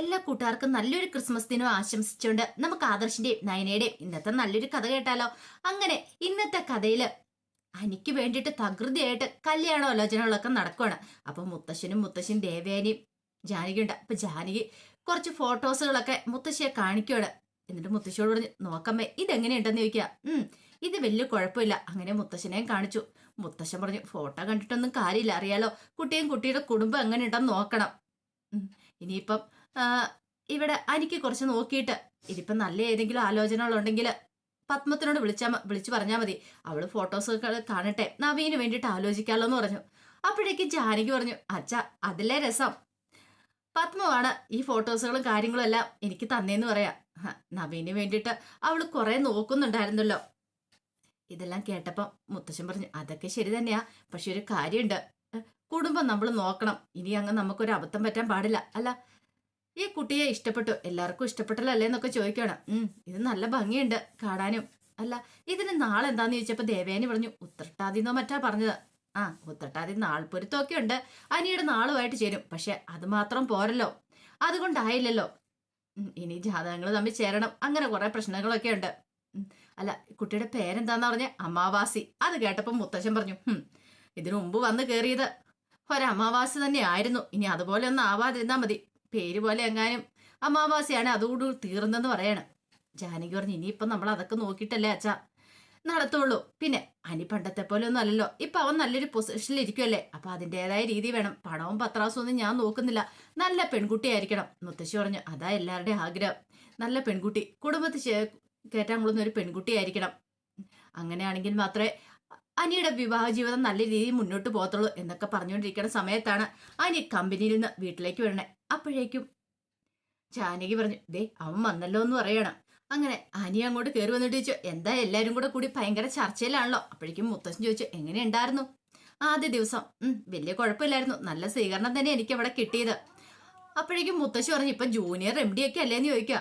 എല്ലാ കൂട്ടുകാർക്കും നല്ലൊരു ക്രിസ്മസ് ദിനം ആശംസിച്ചുകൊണ്ട് നമുക്ക് ആദർശിന്റെയും നയനയുടെയും ഇന്നത്തെ നല്ലൊരു കഥ കേട്ടാലോ? അങ്ങനെ ഇന്നത്തെ കഥയിൽ അനിക്ക് വേണ്ടിയിട്ട് തകൃതിയായിട്ട് കല്യാണ ആലോചനകളൊക്കെ നടക്കുവാണ്. അപ്പൊ മുത്തശ്ശനും മുത്തശ്ശൻ ദേവേനയും ജാനകിയുണ്ട്. അപ്പൊ ജാനകി കുറച്ച് ഫോട്ടോസുകളൊക്കെ മുത്തശ്ശിയെ കാണിക്കുവാണ്. എന്നിട്ട് മുത്തശ്ശിയോട് പറഞ്ഞു നോക്കമ്മേ ഇതെങ്ങനെയുണ്ടെന്ന് ചോദിക്കുക ഉം ഇത് വലിയ കുഴപ്പമില്ല. അങ്ങനെ മുത്തശ്ശനെയും കാണിച്ചു. മുത്തശ്ശൻ പറഞ്ഞു ഫോട്ടോ കണ്ടിട്ടൊന്നും കാര്യമില്ല. അറിയാലോ കുട്ടിയും കുട്ടിയുടെ കുടുംബം എങ്ങനെയുണ്ടെന്ന് നോക്കണം. ഇനിയിപ്പം ഇവിടെ അനിക്ക് കുറച്ച് നോക്കിയിട്ട് ഇതിപ്പം നല്ല ഏതെങ്കിലും ആലോചനകളുണ്ടെങ്കിൽ പത്മത്തിനോട് വിളിച്ചാ വിളിച്ചു പറഞ്ഞാൽ മതി. അവൾ ഫോട്ടോസ് കാണട്ടെ. നവീന് വേണ്ടിയിട്ട് ആലോചിക്കാമല്ലോ എന്ന് പറഞ്ഞു. അപ്പോഴേക്ക് ജാനകി പറഞ്ഞു അച്ഛ അതിലെ രസം. പത്മമാണ് ഈ ഫോട്ടോസുകളും കാര്യങ്ങളും എല്ലാം എനിക്ക് തന്നേന്ന് പറയാം. നവീന് വേണ്ടിയിട്ട് അവൾ കുറെ നോക്കുന്നുണ്ടായിരുന്നല്ലോ. ഇതെല്ലാം കേട്ടപ്പം മുത്തശ്ശൻ പറഞ്ഞു അതൊക്കെ ശരി തന്നെയാ. പക്ഷെ ഒരു കാര്യമുണ്ട് കുടുംബം നമ്മൾ നോക്കണം. ഇനി അങ്ങ് നമുക്കൊരു അബദ്ധം പറ്റാൻ പാടില്ല. അല്ല ഈ കുട്ടിയെ ഇഷ്ടപ്പെട്ടു. എല്ലാവർക്കും ഇഷ്ടപ്പെട്ടല്ലോ അല്ലേ എന്നൊക്കെ ചോദിക്കണം. ഉം ഇത് നല്ല ഭംഗിയുണ്ട് കാണാനും. അല്ല ഇതിന് നാളെ എന്താന്ന് ചോദിച്ചപ്പോ ദേവേനി പറഞ്ഞു ഉത്രട്ടാതിന്നോ മറ്റാ പറഞ്ഞത്. ആ ഉത്രട്ടാതി നാൾപ്പൊരുത്തമൊക്കെ ഉണ്ട്. അനിയുടെ നാളുമായിട്ട് ചേരും. പക്ഷെ അത് മാത്രം പോരല്ലോ. അതുകൊണ്ടായില്ലല്ലോ. ഇനി ജാതകങ്ങൾ തമ്മിൽ ചേരണം. അങ്ങനെ കുറെ പ്രശ്നങ്ങളൊക്കെ ഉണ്ട്. അല്ല കുട്ടിയുടെ പേരെന്താന്ന് പറഞ്ഞ? അമാവാസി. അത് കേട്ടപ്പോ മുത്തശ്ശൻ പറഞ്ഞു "ഹും, ഇതിനു മുമ്പ് വന്ന് കയറിയത് ഒരമാവാസി തന്നെ ആയിരുന്നു ഇനി അതുപോലെ ഒന്നും ആവാതിരുന്നാ മതി. പേര് പോലെ എങ്ങാനും അമാവാസിയാണ് അതുകൊണ്ട് തീർന്നെന്ന് പറയാണ്. ജാനകി പറഞ്ഞു ഇനിയിപ്പം നമ്മൾ അതൊക്കെ നോക്കിയിട്ടല്ലേ അച്ഛാ? നടത്തുള്ളൂ. പിന്നെ അനി പണ്ടത്തെ പോലെ ഒന്നും അല്ലല്ലോ. ഇപ്പൊ അവൻ നല്ലൊരു പൊസിഷനിൽ ഇരിക്കുമല്ലേ അപ്പൊ അതിന്റെതായ രീതി വേണം. പണവും പത്രാസും ഒന്നും ഞാൻ നോക്കുന്നില്ല. നല്ല പെൺകുട്ടിയായിരിക്കണം മുത്തശ്ശി പറഞ്ഞു അതാ എല്ലാവരുടെയും ആഗ്രഹം. നല്ല പെൺകുട്ടി. കുടുംബത്തിൽ കയറ്റാൻ കൊള്ളുന്ന ഒരു പെൺകുട്ടിയായിരിക്കണം അങ്ങനെയാണെങ്കിൽ മാത്രമേ അനിയുടെ വിവാഹ ജീവിതം നല്ല രീതിയിൽ മുന്നോട്ട് പോകത്തുള്ളൂ എന്നൊക്കെ പറഞ്ഞുകൊണ്ടിരിക്കുന്ന സമയത്താണ് അനി കമ്പനിയിൽ നിന്ന് വീട്ടിലേക്ക് വരണേ. അപ്പോഴേക്കും ജാനകി പറഞ്ഞു ദേ അവൻ വന്നല്ലോ എന്ന് പറയണം. അങ്ങനെ അനി അങ്ങോട്ട് കയറി വന്നിട്ട് ചോദിച്ചു എന്താ എല്ലാവരും കൂടെ കൂടി ഭയങ്കര ചർച്ചയിലാണല്ലോ? അപ്പോഴേക്കും മുത്തശ്ശൻ ചോദിച്ചു എങ്ങനെ ഉണ്ടായിരുന്നു? ആദ്യ ദിവസം വലിയ കുഴപ്പമില്ലായിരുന്നു. നല്ല സ്വീകരണം തന്നെ എനിക്ക് അവിടെ കിട്ടിയത്. അപ്പോഴേക്കും മുത്തശ്ശി പറഞ്ഞു ഇപ്പൊ ജൂനിയർ എം ഡി ഒക്കെ അല്ലേന്ന് ചോദിക്കുക.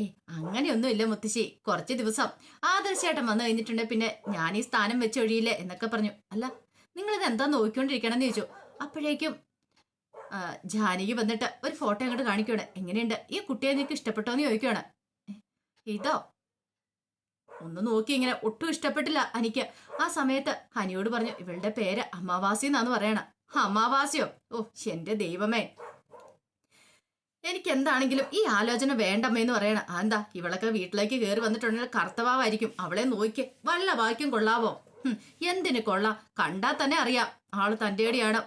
ഏ അങ്ങനെയൊന്നും ഇല്ല മുത്തശ്ശി. കുറച്ച് ദിവസം ആദർശേട്ടൻ വന്നു കഴിഞ്ഞിട്ടുണ്ട്. പിന്നെ ഞാൻ ഈ സ്ഥാനം വെച്ചൊഴിയില്ലേ എന്നൊക്കെ പറഞ്ഞു. അല്ല നിങ്ങൾ ഇത് എന്താ നോക്കിക്കൊണ്ടിരിക്കണം എന്ന് ചോദിച്ചു. അപ്പോഴേക്കും ജാനകി വന്നിട്ട് ഒരു ഫോട്ടോ അങ്ങോട്ട് കാണിക്കുകയാണ് എങ്ങനെയുണ്ട്? ഈ കുട്ടിയെ നിനക്ക് ഇഷ്ടപ്പെട്ടോ എന്ന് ചോദിക്കുകയാണ് ഇതോ? ഒന്ന് നോക്കി ഇങ്ങനെ ഒട്ടും ഇഷ്ടപ്പെട്ടില്ല എനിക്ക് ആ സമയത്ത് ഹനിയോട് പറഞ്ഞു ഇവളുടെ പേര് അമാവാസി എന്നാന്ന് പറയണ. അമാവാസിയോ? ഓ എന്റെ ദൈവമേ. എനിക്ക് എന്താണെങ്കിലും ഈ ആലോചന വേണ്ടമ്മേന്ന് പറയണ. ആ എന്താ ഇവളൊക്കെ വീട്ടിലേക്ക് കയറി വന്നിട്ടുണ്ടെങ്കിൽ കർത്തവായിരിക്കും അവളെ നോക്കി വല്ല വാക്യം കൊള്ളാവോ? എന്തിനു കൊള്ളാം? കണ്ടാൽ തന്നെ അറിയാം. ആൾ തന്റെടിയാണ്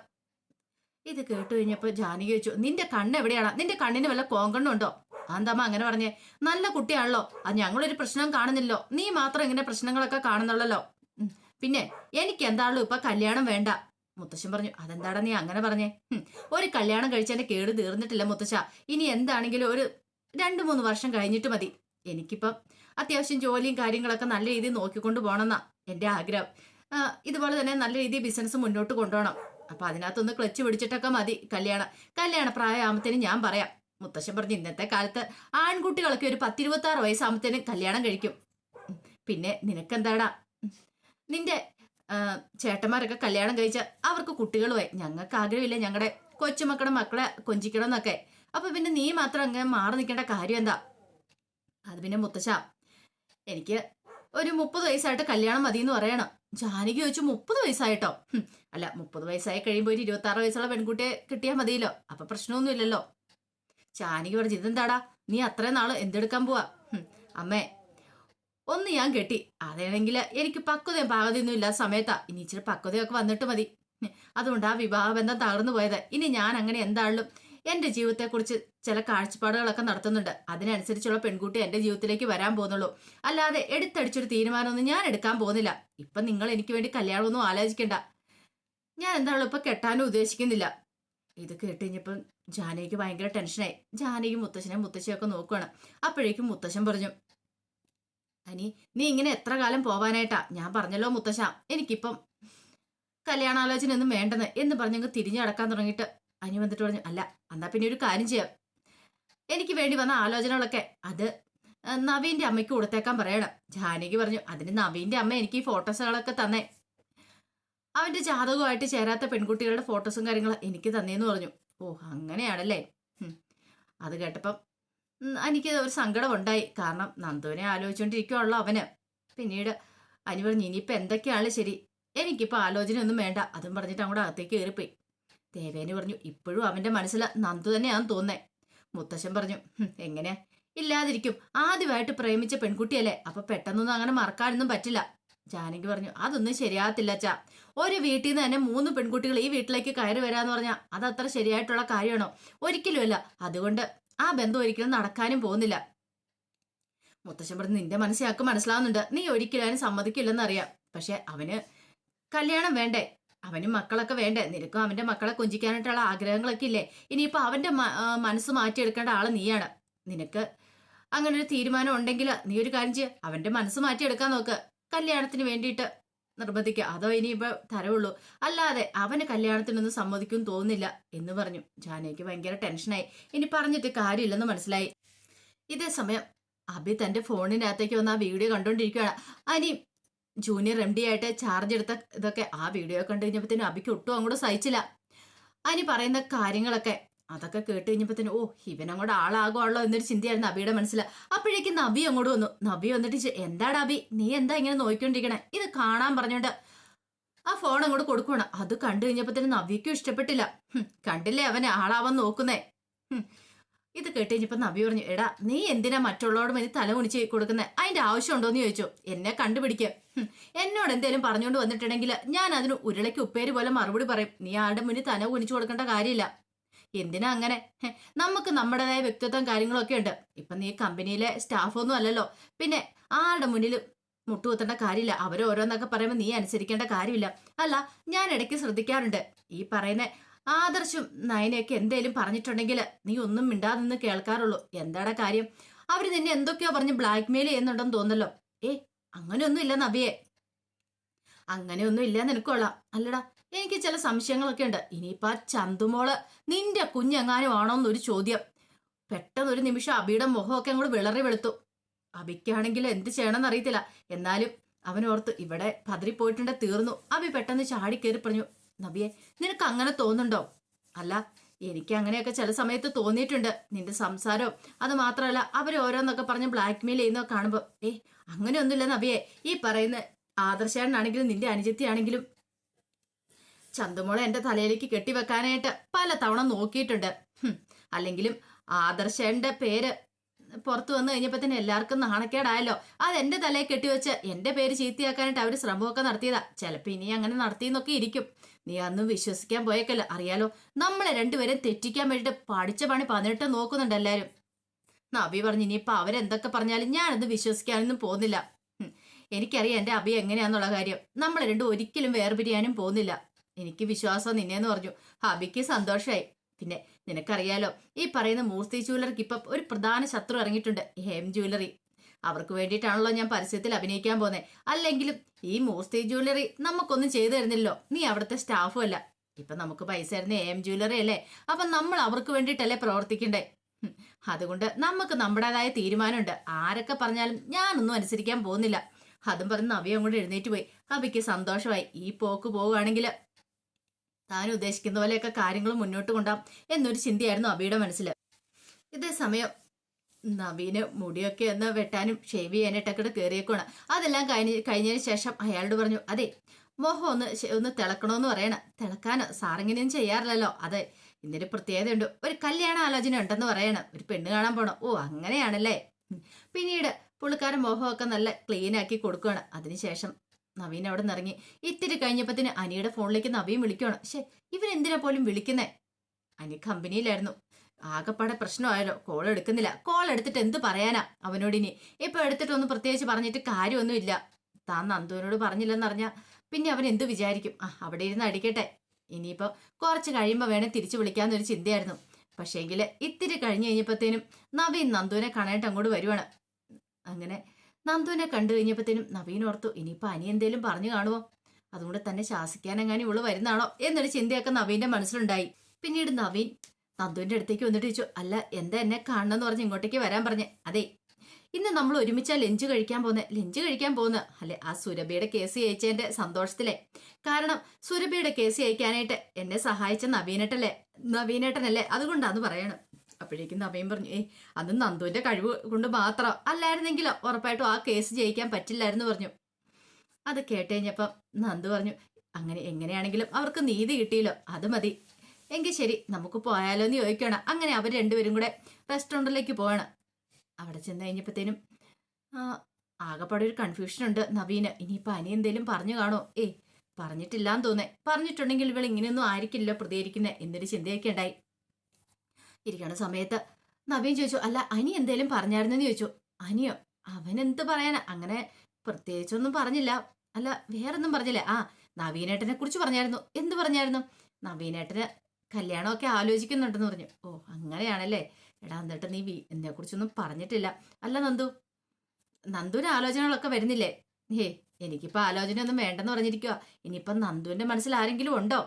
ഇത് കേട്ട് കഴിഞ്ഞപ്പോ ജാനകി ചോദിച്ചു നിന്റെ കണ്ണ് എവിടെയാണ്? നിന്റെ കണ്ണിന് വല്ല കോങ്കണ്ണുണ്ടോ അന്തമ്മ അങ്ങനെ പറഞ്ഞേ? നല്ല കുട്ടിയാണല്ലോ. അത് ഞങ്ങളൊരു പ്രശ്നം കാണുന്നില്ലോ. നീ മാത്രം ഇങ്ങനെ പ്രശ്നങ്ങളൊക്കെ കാണുന്നുള്ളല്ലോ. പിന്നെ എനിക്ക് എന്താണല്ലോ ഇപ്പൊ കല്യാണം വേണ്ട? മുത്തശ്ശൻ പറഞ്ഞു അതെന്താടാ നീ അങ്ങനെ പറഞ്ഞേ? ഒരു കല്യാണം കഴിച്ചതിന്റെ കേട് തീർന്നിട്ടില്ല മുത്തശ്ശ. ഇനി എന്താണെങ്കിലും ഒരു രണ്ടു മൂന്ന് വർഷം കഴിഞ്ഞിട്ട് മതി. എനിക്കിപ്പം അത്യാവശ്യം ജോലിയും കാര്യങ്ങളൊക്കെ നല്ല രീതിയിൽ നോക്കിക്കൊണ്ട് പോകണമെന്നാ എന്റെ ആഗ്രഹം. ഇതുപോലെ തന്നെ നല്ല രീതിയിൽ ബിസിനസ് മുന്നോട്ട് കൊണ്ടുപോകണം അപ്പൊ അതിനകത്തൊന്ന് ക്ലച്ച് പിടിച്ചിട്ടൊക്കെ മതി കല്യാണം. കല്യാണ പ്രായമാകുമ്പത്തേന് ഞാൻ പറയാം. മുത്തശ്ശൻ പറഞ്ഞു ഇന്നത്തെ കാലത്ത് ആൺകുട്ടികളൊക്കെ ഒരു പത്തിരുപത്തി ആറ് വയസ്സാകുമ്പത്തേനും കല്യാണം കഴിക്കും. പിന്നെ നിനക്കെന്താടാ? നിന്റെ ചേട്ടന്മാരൊക്കെ കല്യാണം കഴിച്ച അവർക്ക് കുട്ടികളുമായി. ഞങ്ങൾക്ക് ആഗ്രഹമില്ല ഞങ്ങളുടെ കൊച്ചുമക്കളുടെ മക്കളെ കൊഞ്ചിക്കണം എന്നൊക്കെ അപ്പൊ പിന്നെ നീ മാത്രം അങ്ങനെ മാറി നിൽക്കേണ്ട കാര്യം എന്താ? അത് പിന്നെ മുത്തശ്ശ എനിക്ക് ഒരു മുപ്പത് വയസ്സായിട്ട് കല്യാണം മതി എന്ന് പറയണം. ജാനകി ചോദിച്ചു മുപ്പത് വയസ്സായിട്ടോ? അല്ല മുപ്പത് വയസ്സായി കഴിയുമ്പോൾ ഒരു ഇരുപത്തി ആറ് വയസ്സുള്ള പെൺകുട്ടിയെ കിട്ടിയാൽ മതിയല്ലോ. അപ്പൊ പ്രശ്നമൊന്നുമില്ലല്ലോ. ജാനകി പറഞ്ഞു ഇതെന്താടാ? നീ അത്രയും നാൾ എന്തെടുക്കാൻ പോവാ? അമ്മേ ഒന്ന് ഞാൻ കെട്ടി. അതാണെങ്കിൽ എനിക്ക് പക്വതയും പാകതയൊന്നും ഇല്ലാത്ത സമയത്താ. ഇനി ഇച്ചിരി പക്വതയൊക്കെ വന്നിട്ട് മതി. അതുകൊണ്ട് ആ വിവാഹബന്ധം തകർന്നു പോയത്. ഇനി ഞാൻ അങ്ങനെ എന്താണെങ്കിലും എന്റെ ജീവിതത്തെക്കുറിച്ച് ചില കാഴ്ചപ്പാടുകളൊക്കെ നടത്തുന്നുണ്ട്. അതിനനുസരിച്ചുള്ള പെൺകുട്ടി എന്റെ ജീവിതത്തിലേക്ക് വരാൻ പോകുന്നുള്ളൂ. അല്ലാതെ എടുത്തടിച്ചൊരു തീരുമാനമൊന്നും ഞാൻ എടുക്കാൻ പോകുന്നില്ല. ഇപ്പം നിങ്ങൾ എനിക്ക് വേണ്ടി കല്യാണമൊന്നും ആലോചിക്കണ്ട. ഞാൻ എന്താണല്ലോ ഇപ്പം കെട്ടാനും ഉദ്ദേശിക്കുന്നില്ല. ഇത് കേട്ട് കഴിഞ്ഞപ്പം ജാനകിക്ക് ഭയങ്കര ടെൻഷനായി ജാനകി മുത്തശ്ശനെ മുത്തശ്ശിയൊക്കെ നോക്കുവാണ്. അപ്പോഴേക്കും മുത്തശ്ശൻ പറഞ്ഞു അനി നീ ഇങ്ങനെ എത്ര കാലം പോവാനായിട്ടാ? ഞാൻ പറഞ്ഞല്ലോ മുത്തശ്ശ എനിക്കിപ്പം കല്യാണാലോചന ഒന്നും വേണ്ടെന്ന് എന്ന് പറഞ്ഞങ്ങ് തിരിഞ്ഞു നടക്കാൻ തുടങ്ങിയിട്ട് അനി വന്നിട്ട് പറഞ്ഞു അല്ല എന്നാ പിന്നെ ഒരു കാര്യം ചെയ്യാം. എനിക്ക് വേണ്ടി വന്ന ആലോചനകളൊക്കെ അത് നവീന്റെ അമ്മയ്ക്ക് കൊടുത്തേക്കാൻ പറയണം. ജാനകി പറഞ്ഞു അതിന് നവീന്റെ അമ്മ എനിക്ക് ഈ ഫോട്ടോസുകളൊക്കെ തന്നേ. അവന്റെ ജാതകവുമായിട്ട് ചേരാത്ത പെൺകുട്ടികളുടെ ഫോട്ടോസും കാര്യങ്ങളും എനിക്ക് തന്നേന്ന് പറഞ്ഞു. ഓ അങ്ങനെയാണല്ലേ? അത് കേട്ടപ്പം എനിക്ക് ഒരു സങ്കടം ഉണ്ടായി കാരണം നന്ദുവിനെ ആലോചിച്ചുകൊണ്ടിരിക്കുവാണല്ലോ അവന്. പിന്നീട് അനി പറഞ്ഞു ഇനിയിപ്പോൾ എന്തൊക്കെയാണ് ശരി? എനിക്കിപ്പോൾ ആലോചനയൊന്നും വേണ്ട. അതും പറഞ്ഞിട്ട് അങ്ങോട്ട് അകത്തേക്ക് കയറിപ്പോയി. ദേവേന് പറഞ്ഞു ഇപ്പോഴും അവന്റെ മനസ്സിൽ നന്ദു തന്നെയാന്ന് തോന്നേ മുത്തശ്ശൻ പറഞ്ഞു എങ്ങനെ? ഇല്ലാതിരിക്കും. ആദ്യമായിട്ട് പ്രേമിച്ച പെൺകുട്ടിയല്ലേ. അപ്പൊ പെട്ടെന്നൊന്നും അങ്ങനെ മറക്കാനൊന്നും പറ്റില്ല. ജാനകി പറഞ്ഞു അതൊന്നും ശരിയാകത്തില്ല അച്ഛാ. ഒരു വീട്ടിൽ നിന്ന് തന്നെ മൂന്ന് പെൺകുട്ടികൾ ഈ വീട്ടിലേക്ക് കയറി വരാന്ന് പറഞ്ഞാൽ അത് അത്ര ശരിയായിട്ടുള്ള കാര്യമാണോ? ഒരിക്കലുമല്ല. അതുകൊണ്ട് ആ ബന്ധം ഒരിക്കലും നടക്കാനും പോകുന്നില്ല. മുത്തശ്ശൻ പറഞ്ഞു നിന്റെ മനസ്സിലാക്ക് മനസ്സിലാവുന്നുണ്ട്. നീ ഒരിക്കലും അതിന് സമ്മതിക്കില്ലെന്ന് അറിയാം പക്ഷെ അവന് കല്യാണം വേണ്ടേ? അവനും മക്കളൊക്കെ വേണ്ടേ? നിനക്കും അവന്റെ മക്കളെ കൊഞ്ചിക്കാനായിട്ടുള്ള ആഗ്രഹങ്ങളൊക്കെ ഇല്ലേ? ഇനിയിപ്പോ അവന്റെ മനസ്സ് മാറ്റിയെടുക്കേണ്ട ആൾ നീയാണ്. നിനക്ക് അങ്ങനെ ഒരു തീരുമാനം ഉണ്ടെങ്കിൽ നീ ഒരു കാര്യം ചെയ്യ. അവന്റെ മനസ്സ് മാറ്റിയെടുക്കാൻ നോക്ക്. കല്യാണത്തിന് വേണ്ടിയിട്ട് നിർബന്ധിക്കുക. അതോ ഇനിയിപ്പോ തരവുള്ളൂ. അല്ലാതെ അവന് കല്യാണത്തിനൊന്നും സമ്മതിക്കും തോന്നില്ല എന്ന് പറഞ്ഞു. ജാനകിക്ക് ഭയങ്കര ടെൻഷനായി. ഇനി പറഞ്ഞിട്ട് കാര്യമില്ലെന്ന് മനസ്സിലായി. ഇതേ സമയം അബി തന്റെ ഫോണിനകത്തേക്ക് വന്ന് ആ വീഡിയോ കണ്ടോണ്ടിരിക്കുകയാണ് അനി ജൂനിയർ എം ഡി ആയിട്ട് ചാർജ് എടുത്ത ഇതൊക്കെ ആ വീഡിയോ കണ്ടു കഴിഞ്ഞപ്പോഴത്തേനും അബിക്ക് ഒട്ടും അങ്ങോട്ട് സഹിച്ചില്ല. അനി പറയുന്ന കാര്യങ്ങളൊക്കെ അതൊക്കെ കേട്ട് കഴിഞ്ഞപ്പോഴത്തേനും ഓ ഇവനങ്ങോട്ട് ആളാകുവാണല്ലോ എന്നൊരു ചിന്തയായിരുന്നു നബിയുടെ മനസ്സിൽ അപ്പോഴേക്കും നബി അങ്ങോട്ട് വന്നു. നബി വന്നിട്ട് എന്താടാ അബി നീ എന്താ ഇങ്ങനെ നോക്കിക്കൊണ്ടിരിക്കണേ? ഇത് കാണാൻ പറഞ്ഞോണ്ട് ആ ഫോൺ അങ്ങോട്ട് കൊടുക്കുവാണ്. അത് കണ്ടു കഴിഞ്ഞപ്പോഴത്തേനും നബിക്കും ഇഷ്ടപ്പെട്ടില്ല. കണ്ടില്ലേ അവന് ആളാവാൻ നോക്കുന്നേ? ഇത് കേട്ട് കഴിഞ്ഞപ്പോ നബി പറഞ്ഞു എടാ നീ എന്തിനാ മറ്റുള്ളവരോട് മതി തല കുണിച്ച് കൊടുക്കുന്നത് അതിന്റെ ആവശ്യമുണ്ടോന്ന് ചോദിച്ചു. എന്നെ കണ്ടുപിടിക്കുക എന്നോട് എന്തേലും പറഞ്ഞുകൊണ്ട് വന്നിട്ടുണ്ടെങ്കിൽ ഞാൻ അതിന് ഉരുളയ്ക്ക് ഉപ്പേര് പോലെ മറുപടി പറയും. നീ ആളുടെ മുന്നിൽ തല കുണിച്ചു കൊടുക്കേണ്ട കാര്യമില്ല. എന്തിനാ അങ്ങനെ? നമുക്ക് നമ്മുടേതായ വ്യക്തിത്വം കാര്യങ്ങളൊക്കെ ഉണ്ട്. ഇപ്പൊ നീ കമ്പനിയിലെ സ്റ്റാഫൊന്നും അല്ലല്ലോ. പിന്നെ ആരുടെ മുന്നിൽ മുട്ടുകുത്തേണ്ട കാര്യമില്ല. അവർ ഓരോന്നൊക്കെ പറയുമ്പോൾ നീ അനുസരിക്കേണ്ട കാര്യമില്ല. അല്ല ഞാൻ ഇടയ്ക്ക് ശ്രദ്ധിക്കാറുണ്ട്. ഈ പറയുന്ന ആദർശും നയനയൊക്കെ എന്തേലും പറഞ്ഞിട്ടുണ്ടെങ്കിൽ നീ ഒന്നും മിണ്ടാതെ നിന്ന് കേൾക്കാറുള്ളൂ. എന്താടാ കാര്യം? അവർ നിന്നെ എന്തൊക്കെയോ പറഞ്ഞ് ബ്ലാക്ക്മെയിൽ ചെയ്യുന്നുണ്ടെന്ന് തോന്നല്ലോ ഏ അങ്ങനെയൊന്നും ഇല്ല നബിയെ അങ്ങനെയൊന്നും ഇല്ല നിനക്കൊള്ളാം അല്ലടാ എനിക്ക് ചില സംശയങ്ങളൊക്കെ ഉണ്ട്. ഇനിയിപ്പോ ചന്തുമോൾ നിന്റെ കുഞ്ഞെങ്ങാനും ആണോ എന്നൊരു ചോദ്യം. പെട്ടെന്ന് ഒരു നിമിഷം അബിയുടെ മുഖമൊക്കെ അങ്ങോട്ട് വിളറി വെളുത്തു. അബിക്കാണെങ്കിൽ എന്ത് ചെയ്യണമെന്ന് അറിയത്തില്ല. എന്നാലും അവനോർത്ത് ഇവിടെ പതറിപ്പോയിട്ടുണ്ട് തീർന്നു. അബി പെട്ടെന്ന് ചാടി കയറി പറഞ്ഞു നബിയെ നിനക്ക് അങ്ങനെ തോന്നുന്നുണ്ടോ? അല്ല എനിക്ക് അങ്ങനെയൊക്കെ ചില സമയത്ത് തോന്നിയിട്ടുണ്ട്. നിന്റെ സംസാരവും അത് മാത്രമല്ല അവർ ഓരോന്നൊക്കെ പറഞ്ഞ് ബ്ലാക്ക് മെയിൽ ചെയ്യുന്നതൊക്കെ കാണുമ്പോൾ ഏ അങ്ങനെയൊന്നുമില്ല നബിയെ. ഈ പറയുന്ന ആദർശാനാണെങ്കിലും നിന്റെ അനുജത്തിയാണെങ്കിലും ചന്തുമോളെ എന്റെ തലയിലേക്ക് കെട്ടിവെക്കാനായിട്ട് പല തവണ നോക്കിയിട്ടുണ്ട് അല്ലെങ്കിലും ആദർശന്റെ പേര് പുറത്തു വന്നു കഴിഞ്ഞപ്പോ തന്നെ എല്ലാവർക്കും നാണക്കേടായല്ലോ. അത് എന്റെ തലയിൽ കെട്ടിവെച്ച് എന്റെ പേര് ചീത്തയാക്കാനായിട്ട് അവർ ശ്രമമൊക്കെ നടത്തിയതാ. ചിലപ്പോ ഇനി അങ്ങനെ നടത്തിയെന്നൊക്കെ ഇരിക്കും. നീ അന്നും വിശ്വസിക്കാൻ പോയേക്കല്ല. അറിയാലോ നമ്മളെ രണ്ടുപേരും തെറ്റിക്കാൻ വേണ്ടിട്ട് പഠിച്ച പണി പതിനെട്ട് നോക്കുന്നുണ്ട് എല്ലാരും. നബി പറഞ്ഞു ഇനിയിപ്പൊ അവരെന്തൊക്കെ പറഞ്ഞാലും ഞാനത് വിശ്വസിക്കാനൊന്നും പോകുന്നില്ല. എനിക്കറിയാം എന്റെ അബി എങ്ങനെയാന്നുള്ള കാര്യം. നമ്മളെ രണ്ടും ഒരിക്കലും വേർപിരിയാനും പോകുന്നില്ല. എനിക്ക് വിശ്വാസം നിന്നേന്ന് പറഞ്ഞു. ഹബിക്ക് സന്തോഷമായി പിന്നെ നിനക്കറിയാലോ ഈ പറയുന്ന മൂർത്തി ജ്വല്ലറിക്ക് ഇപ്പം ഒരു പ്രധാന ശത്രു ഇറങ്ങിയിട്ടുണ്ട് ഹേം ജ്വല്ലറി അവർക്ക് വേണ്ടിയിട്ടാണല്ലോ ഞാൻ പരസ്യത്തിൽ അഭിനയിക്കാൻ പോന്നെ. അല്ലെങ്കിലും ഈ മൂർത്തി ജ്വല്ലറി നമുക്കൊന്നും ചെയ്തു തരുന്നില്ലല്ലോ. നീ അവിടുത്തെ സ്റ്റാഫും അല്ല. ഇപ്പൊ നമുക്ക് പൈസ തരുന്ന എം ജ്വല്ലറി അല്ലേ? അപ്പൊ നമ്മൾ അവർക്ക് വേണ്ടിയിട്ടല്ലേ പ്രവർത്തിക്കണ്ടേ? അതുകൊണ്ട് നമുക്ക് നമ്മുടേതായ തീരുമാനമുണ്ട്. ആരൊക്കെ പറഞ്ഞാലും ഞാനൊന്നും അനുസരിക്കാൻ പോകുന്നില്ല. അതും പറഞ്ഞ് നവി അങ്ങോട്ട് എഴുന്നേറ്റ് പോയി. അവയ്ക്ക് സന്തോഷമായി. ഈ പോക്ക് പോവുകയാണെങ്കിൽ താൻ ഉദ്ദേശിക്കുന്ന പോലെയൊക്കെ കാര്യങ്ങൾ മുന്നോട്ട് കൊണ്ടാം എന്നൊരു ചിന്തയായിരുന്നു അബിയുടെ മനസ്സിൽ ഇതേ സമയം നവീന് മുടിയൊക്കെ ഒന്ന് വെട്ടാനും ഷേവ് ചെയ്യാനായിട്ടൊക്കെ കയറിയേക്കോണം അതെല്ലാം കഴിഞ്ഞ് കഴിഞ്ഞതിന് ശേഷം അയാളോട് പറഞ്ഞു അതെ മോഹം ഒന്ന് ഒന്ന് തിളക്കണമെന്ന് പറയണം. തിളക്കാനോ? സാറിങ്ങനെയൊന്നും ചെയ്യാറില്ലല്ലോ. അതെ ഇതിന്റെ പ്രത്യേകതയുണ്ട്. ഒരു കല്യാണ ആലോചന ഉണ്ടെന്ന് പറയണം. ഒരു പെണ്ണ് കാണാൻ പോണം. ഓ അങ്ങനെയാണല്ലേ? പിന്നീട് പുള്ളിക്കാരൻ മോഹമൊക്കെ നല്ല ക്ലീൻ ആക്കി കൊടുക്കുകയാണ് അതിനുശേഷം നവീൻ അവിടെ നിന്ന് ഇറങ്ങി ഇത്തിരി കഴിഞ്ഞപ്പത്തിന് അനിയുടെ ഫോണിലേക്ക് നവീൻ വിളിക്കുകയാണ് പക്ഷെ ഇവൻ എന്തിനാ പോലും വിളിക്കുന്നേ? അനി കമ്പനിയിലായിരുന്നു. ആകപ്പാടെ പ്രശ്നമായാലോ കോൾ എടുക്കുന്നില്ല. കോൾ എടുത്തിട്ട് എന്ത് പറയാനാ അവനോട് ഇനി? ഇപ്പൊ എടുത്തിട്ടൊന്നും പ്രത്യേകിച്ച് പറഞ്ഞിട്ട് കാര്യമൊന്നുമില്ല. താൻ നന്ദുവിനോട് പറഞ്ഞില്ലെന്നറിഞ്ഞാ പിന്നെ അവൻ എന്ത് വിചാരിക്കും? ആ അവിടെ ഇരുന്ന് അടിക്കട്ടെ. ഇനിയിപ്പോ കുറച്ച് കഴിയുമ്പോൾ വേണേ തിരിച്ചു വിളിക്കാന്നൊരു ചിന്തയായിരുന്നു. പക്ഷേങ്കിൽ ഇത്തിരി കഴിഞ്ഞ് കഴിഞ്ഞപ്പോഴത്തേനും നവീൻ നന്ദുവിനെ കാണാനായിട്ട് അങ്ങോട്ട് വരുവാണ്. അങ്ങനെ നന്ദുവിനെ കണ്ടു കഴിഞ്ഞപ്പോഴത്തേനും നവീൻ ഓർത്തു ഇനിയിപ്പോൾ അനി എന്തേലും പറഞ്ഞു കാണുമോ അതുകൊണ്ട് തന്നെ ശാസിക്കാനെങ്ങാനും ഇവൾ വരുന്നാണോ? എന്നൊരു ചിന്തയൊക്കെ നവീന്റെ മനസ്സിലുണ്ടായി. പിന്നീട് നവീൻ നന്ദുവിന്റെ അടുത്തേക്ക് വന്നിട്ട് ചോദിച്ചു അല്ല എന്താ എന്നെ കാണണമെന്ന് പറഞ്ഞ് ഇങ്ങോട്ടേക്ക് വരാൻ പറഞ്ഞ്? അതെ ഇന്ന് നമ്മൾ ഒരുമിച്ചാ ലഞ്ച് കഴിക്കാൻ പോകുന്നത് ലഞ്ച് കഴിക്കാൻ പോകുന്ന അല്ലെ ആ സുരഭിയുടെ കേസ് ജയിച്ചതിന്റെ സന്തോഷത്തിലെ. കാരണം സുരഭിയുടെ കേസ് ജയിക്കാനായിട്ട് എന്നെ സഹായിച്ച നവീനേട്ടല്ലേ നവീനേട്ടനല്ലേ അതുകൊണ്ടാന്ന് പറയണം. അപ്പോഴേക്കും നവീൻ പറഞ്ഞു ഏയ് അന്ന് നന്ദുവിന്റെ കഴിവ് കൊണ്ട് മാത്രം അല്ലായിരുന്നെങ്കിലോ? ഉറപ്പായിട്ടും ആ കേസ് ജയിക്കാൻ പറ്റില്ലായിരുന്നു പറഞ്ഞു. അത് കേട്ട് കഴിഞ്ഞപ്പം നന്ദു പറഞ്ഞു അങ്ങനെ എങ്ങനെയാണെങ്കിലും അവർക്ക് നീതി കിട്ടിയല്ലോ അത് മതി. എങ്കിൽ ശരി നമുക്ക് പോയാലോ എന്ന് ചോദിക്കണം. അങ്ങനെ അവർ രണ്ടുപേരും കൂടെ റെസ്റ്റോറന്റിലേക്ക് പോവാണ്. അവിടെ ചെന്ന് കഴിഞ്ഞപ്പോഴത്തേനും ആകെപ്പാടെ ഒരു കൺഫ്യൂഷൻ ഉണ്ട് നവീന്. ഇനിയിപ്പോൾ അനി എന്തേലും പറഞ്ഞു കാണോ? ഏയ് പറഞ്ഞിട്ടില്ലാന്ന് തോന്നേ. പറഞ്ഞിട്ടുണ്ടെങ്കിൽ ഇവൾ ഇങ്ങനെയൊന്നും ആയിരിക്കില്ല പ്രതികരിക്കുന്നത് എന്നൊരു ചിന്തയൊക്കെ ഉണ്ടായി. ഇരിക്കണ സമയത്ത്. നവീൻ ചോദിച്ചു അല്ല അനി എന്തേലും പറഞ്ഞായിരുന്നെന്ന് ചോദിച്ചു. അനിയോ അവൻ എന്ത് പറയാനാ? അങ്ങനെ പ്രത്യേകിച്ചൊന്നും പറഞ്ഞില്ല. അല്ല വേറൊന്നും പറഞ്ഞില്ല. ആ നവീനേട്ടനെ കുറിച്ച് പറഞ്ഞായിരുന്നു. എന്ത് പറഞ്ഞായിരുന്നു? നവീനേട്ടന് കല്യാണമൊക്കെ ആലോചിക്കുന്നുണ്ടെന്ന് പറഞ്ഞു. ഓ അങ്ങനെയാണല്ലേ? എടാ എന്നിട്ട് നീ എന്നെ കുറിച്ചൊന്നും പറഞ്ഞിട്ടില്ല. അല്ല നന്ദു നന്ദുവിന് ആലോചനകളൊക്കെ വരുന്നില്ലേ? ഹേ എനിക്കിപ്പോ ആലോചനയൊന്നും വേണ്ടെന്ന് പറഞ്ഞിരിക്കുക ഇനിയിപ്പം നന്ദുവിന്റെ മനസ്സിൽ ആരെങ്കിലും ഉണ്ടോ?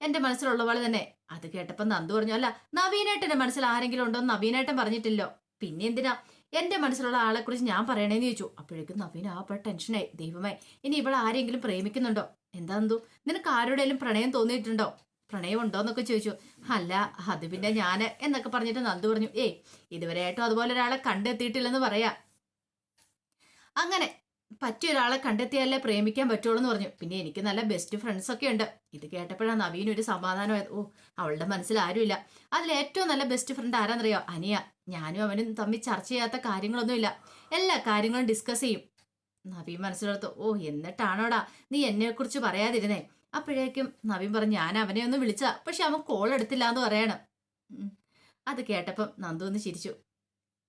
എന്റെ മനസ്സിലുള്ള പോലെ തന്നെ. അത് കേട്ടപ്പോ നന്ദു പറഞ്ഞു അല്ല നവീനേട്ടന്റെ മനസ്സിൽ ആരെങ്കിലും ഉണ്ടോ എന്ന് നവീനേട്ടൻ പറഞ്ഞിട്ടില്ലോ. പിന്നെ എന്തിനാ? എന്റെ മനസ്സിലുള്ള ആളെ കുറിച്ച് ഞാൻ പറയണേന്ന് ചോദിച്ചു. അപ്പോഴേക്കും നവീൻ ആ ടെൻഷനായി. ദൈവമായി ഇനി ഇവൾ ആരെങ്കിലും പ്രേമിക്കുന്നുണ്ടോ? എന്താ നന്ദു? നിനക്ക് ആരോടെങ്കിലും പ്രണയം തോന്നിയിട്ടുണ്ടോ? പ്രണയം ഉണ്ടോ എന്നൊക്കെ ചോദിച്ചു. അല്ല അത് പിന്നെ ഞാൻ എന്നൊക്കെ പറഞ്ഞിട്ട് നന്ദു പറഞ്ഞു ഏയ് ഇതുവരെയായിട്ടും അതുപോലെ ഒരാളെ കണ്ടെത്തിയിട്ടില്ലെന്ന് പറയാ. അങ്ങനെ പറ്റിയ ഒരാളെ കണ്ടെത്തിയാലേ പ്രേമിക്കാൻ പറ്റുള്ളൂ എന്ന് പറഞ്ഞു. പിന്നെ എനിക്ക് നല്ല ബെസ്റ്റ് ഫ്രണ്ട്സ് ഒക്കെ ഉണ്ട്. ഇത് കേട്ടപ്പോഴാണ് നവീൻ ഒരു സമാധാനമായത്. ഓ അവളുടെ മനസ്സിൽ ആരുമില്ല. അതിൽ ഏറ്റവും നല്ല ബെസ്റ്റ് ഫ്രണ്ട് ആരാന്നറിയോ? അനിയ. ഞാനും അവനും തമ്മിൽ ചർച്ച ചെയ്യാത്ത കാര്യങ്ങളൊന്നുമില്ല. എല്ലാ കാര്യങ്ങളും ഡിസ്കസ് ചെയ്യും. നവീൻ മനസ്സിലെടുത്തു ഓ എന്നിട്ടാണോടാ നീ എന്നെ കുറിച്ച് പറയാതിരുന്നേ? അപ്പോഴേക്കും നവീൻ പറഞ്ഞു ഞാൻ അവനെ ഒന്ന് വിളിച്ചാ. പക്ഷെ അവൻ കോൾ എടുത്തില്ല എന്ന് പറയണം അത് കേട്ടപ്പം നന്ദു ഒന്ന് ചിരിച്ചു.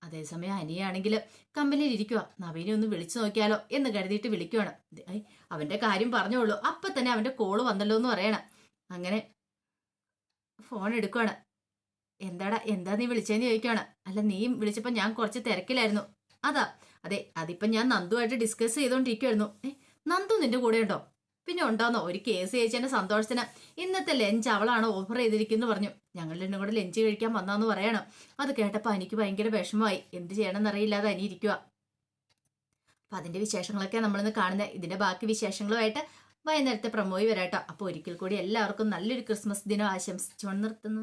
അതേസമയം അനിയാണെങ്കിൽ കമ്പനിയിൽ ഇരിക്കുക നവീനെ ഒന്ന് വിളിച്ചു നോക്കിയാലോ എന്ന് കരുതിയിട്ട് വിളിക്കുവാണ്. അവന്റെ കാര്യം പറഞ്ഞോളൂ. അപ്പൊ തന്നെ അവന്റെ കോൾ വന്നല്ലോ എന്ന് പറയണം. അങ്ങനെ ഫോൺ എടുക്കുവാണ്. എന്താടാ എന്താ നീ വിളിച്ചതെന്ന് ചോദിക്കുവാണ്. അല്ല നീ വിളിച്ചപ്പോ ഞാൻ കുറച്ച് തിരക്കിലായിരുന്നു. അതാ അതെ അതിപ്പോ ഞാൻ നന്ദുമായിട്ട് ഡിസ്കസ് ചെയ്തോണ്ടിരിക്കുവായിരുന്നു. ഏ നന്ദു നിന്റെ കൂടെ ഉണ്ടോ? പിന്നെ ഉണ്ടോന്നോ? ഒരു കേസ് ചേച്ചിന്റെ സന്തോഷത്തിന്. ഇന്നത്തെ ലഞ്ച് അവളാണ് ഓഫർ ചെയ്തിരിക്കുന്നു പറഞ്ഞു. ഞങ്ങൾ രണ്ടും കൂടെ ലഞ്ച് കഴിക്കാൻ വന്നാന്ന് പറയണം. അത് കേട്ടപ്പോൾ എനിക്ക് ഭയങ്കര വിഷമമായി. എന്ത് ചെയ്യണമെന്ന് അറിയില്ലാതെ അനിയിരിക്കുക അപ്പൊ അതിന്റെ വിശേഷങ്ങളൊക്കെ നമ്മളിന്ന് കാണുന്നത് ഇതിന്റെ ബാക്കി വിശേഷങ്ങളുമായിട്ട് വൈകുന്നേരത്തെ പ്രമോയി വരാട്ടോ. അപ്പോൾ ഒരിക്കൽ കൂടി എല്ലാവർക്കും നല്ലൊരു ക്രിസ്മസ് ദിനം ആശംസിച്ചുകൊണ്ട് നിർത്തുന്നു.